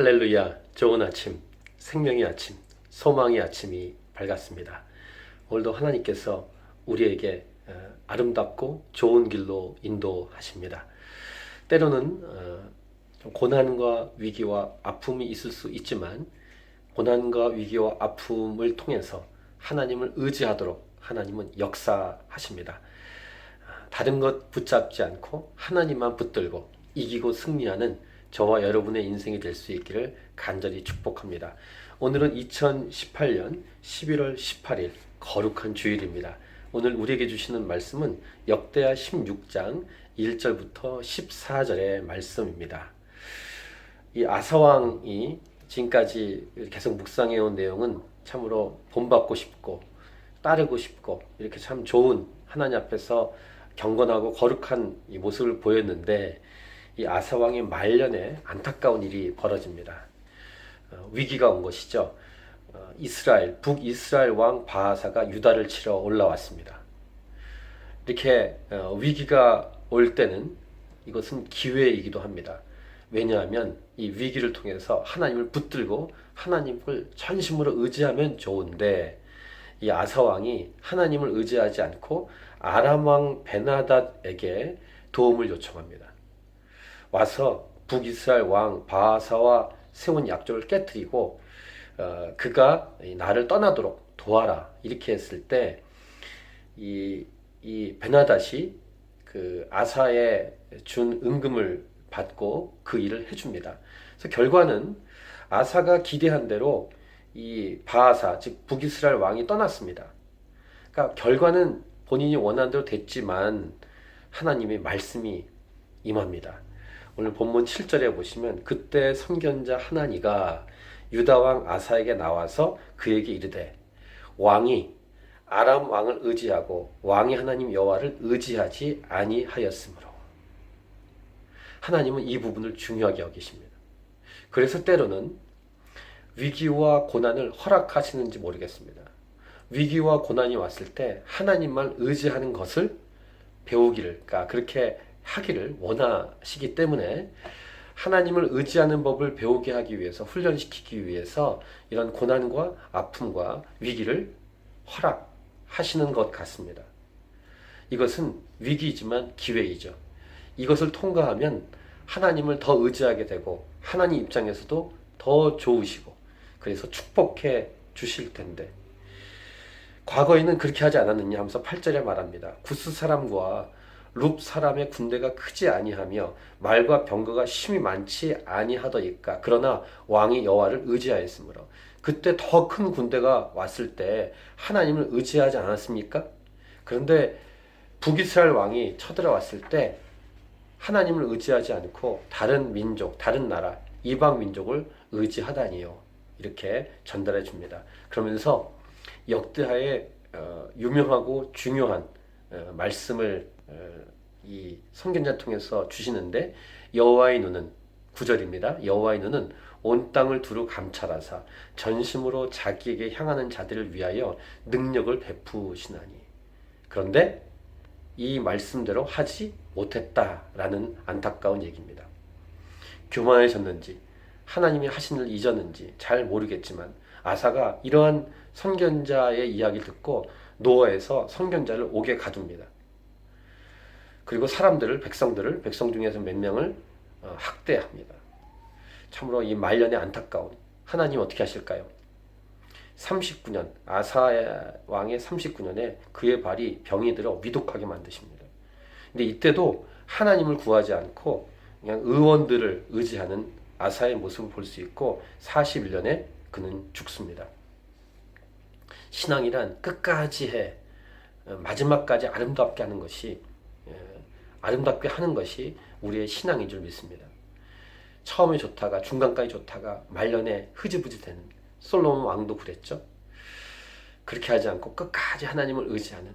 할렐루야, 좋은 아침, 생명의 아침, 소망의 아침이 밝았습니다. 오늘도 하나님께서 우리에게 어, 아름답고 좋은 길로 인도하십니다. 때로는 어, 좀 고난과 위기와 아픔이 있을 수 있지만 고난과 위기와 아픔을 통해서 하나님을 의지하도록 하나님은 역사하십니다. 아, 다른 것 붙잡지 않고 하나님만 붙들고 이기고 승리하는 저와 여러분의 인생이 될 수 있기를 간절히 축복합니다. 오늘은 2018년 11월 18일 거룩한 주일입니다. 오늘 우리에게 주시는 말씀은 역대하 16장 1절부터 14절의 말씀입니다. 이 아사왕이 지금까지 계속 묵상해 온 내용은 참으로 본받고 싶고 따르고 싶고 이렇게 참 좋은 하나님 앞에서 경건하고 거룩한 이 모습을 보였는데 이 아사왕의 말년에 안타까운 일이 벌어집니다. 어, 위기가 온 것이죠. 어, 이스라엘 북이스라엘 왕 바하사가 유다를 치러 올라왔습니다. 이렇게 어, 위기가 올 때는 이것은 기회이기도 합니다. 왜냐하면 이 위기를 통해서 하나님을 붙들고 하나님을 전심으로 의지하면 좋은데 이 아사 왕이 하나님을 의지하지 않고 아람 왕 베나닷에게 도움을 요청합니다. 와서 북이스라엘 왕 바하사와 세운 약조를 깨뜨리고 어, 그가 나를 떠나도록 도와라 이렇게 했을 때 이 이 베나닷이 그 아사의 준 은금을 받고 그 일을 해줍니다. 그래서 결과는 아사가 기대한 대로 이 바하사 즉 북이스라엘 왕이 떠났습니다. 그러니까 결과는 본인이 원한 대로 됐지만 하나님의 말씀이 임합니다. 오늘 본문 7절에 보시면 그때 선견자 하나니가 유다 왕 아사에게 나와서 그에게 이르되 왕이 아람 왕을 의지하고 왕이 하나님 여호와를 의지하지 아니하였으므로 하나님은 이 부분을 중요하게 여기십니다. 그래서 때로는 위기와 고난을 허락하시는지 모르겠습니다. 위기와 고난이 왔을 때 하나님만 의지하는 것을 배우기를, 그러니까 그렇게 하기를 원하시기 때문에 하나님을 의지하는 법을 배우게 하기 위해서 훈련시키기 위해서 이런 고난과 아픔과 위기를 허락하시는 것 같습니다. 이것은 위기이지만 기회이죠. 이것을 통과하면 하나님을 더 의지하게 되고 하나님 입장에서도 더 좋으시고 그래서 축복해 주실 텐데 과거에는 그렇게 하지 않았느냐 하면서 8절에 말합니다. 구스 사람과 룹 사람의 군대가 크지 아니하며 말과 병거가 심히 많지 아니하더이까 그러나 왕이 여호와를 의지하였으므로 그때 더 큰 군대가 왔을 때 하나님을 의지하지 않았습니까? 그런데 북이스라엘 왕이 쳐들어왔을 때 하나님을 의지하지 않고 다른 민족, 다른 나라, 이방 민족을 의지하다니요. 이렇게 전달해 줍니다. 그러면서 역대하의 어, 유명하고 중요한 어, 말씀을 어, 이 선견자 통해서 주시는데 여호와의 눈은 구절입니다. 여호와의 눈은 온 땅을 두루 감찰하사 전심으로 자기에게 향하는 자들을 위하여 능력을 베푸시나니 그런데 이 말씀대로 하지 못했다라는 안타까운 얘기입니다. 교만해졌는지 하나님이 하신 일 잊었는지 잘 모르겠지만 아사가 이러한 선견자의 이야기를 듣고 노아에서 선견자를 옥에 가둡니다. 그리고 사람들을 백성들을 백성 중에서 몇 명을 어, 학대합니다. 참으로 이 말년의 안타까운 하나님 어떻게 하실까요? 39년 아사 왕의 39년에 그의 발이 병이 들어 위독하게 만드십니다. 근데 이때도 하나님을 구하지 않고 그냥 의원들을 의지하는 아사의 모습을 볼 수 있고 41년에 그는 죽습니다. 신앙이란 끝까지 해 어, 마지막까지 아름답게 하는 것이 아름답게 하는 것이 우리의 신앙인 줄 믿습니다. 처음에 좋다가 중간까지 좋다가 말년에 흐지부지 되는 솔로몬 왕도 그랬죠. 그렇게 하지 않고 끝까지 하나님을 의지하는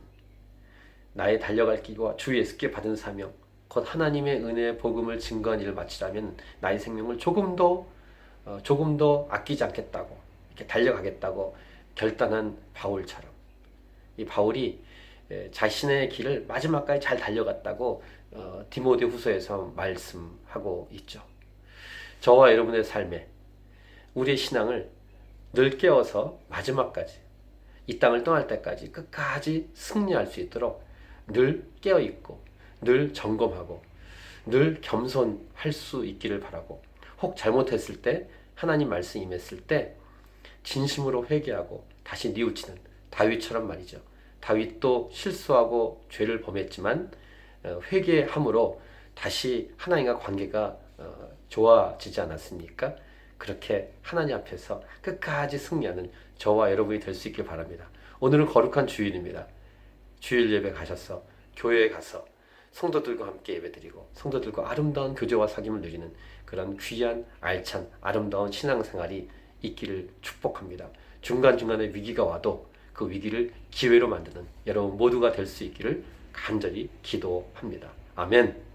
나의 달려갈 길과 주 예수께 받은 사명 곧 하나님의 은혜의 복음을 증거한 일을 마치라면 나의 생명을 조금 더 어, 조금 더 아끼지 않겠다고 이렇게 달려가겠다고 결단한 바울처럼 이 바울이 자신의 길을 마지막까지 잘 달려갔다고 어, 디모데 후서에서 말씀하고 있죠. 저와 여러분의 삶에 우리의 신앙을 늘 깨워서 마지막까지 이 땅을 떠날 때까지 끝까지 승리할 수 있도록 늘 깨어 있고 늘 점검하고 늘 겸손할 수 있기를 바라고 혹 잘못했을 때 하나님 말씀 임했을 때 진심으로 회개하고 다시 뉘우치는 다윗처럼 말이죠. 다윗도 실수하고 죄를 범했지만 어, 회개함으로 다시 하나님과 관계가 어, 좋아지지 않았습니까? 그렇게 하나님 앞에서 끝까지 승리하는 저와 여러분이 될 수 있길 바랍니다. 오늘은 거룩한 주일입니다. 주일 예배 가셔서 교회에 가서 성도들과 함께 예배드리고 성도들과 아름다운 교제와 사귐을 누리는 그런 귀한 알찬 아름다운 신앙생활이 있기를 축복합니다. 중간중간에 위기가 와도 그 위기를 기회로 만드는 여러분 모두가 될 수 있기를 간절히 기도합니다. 아멘.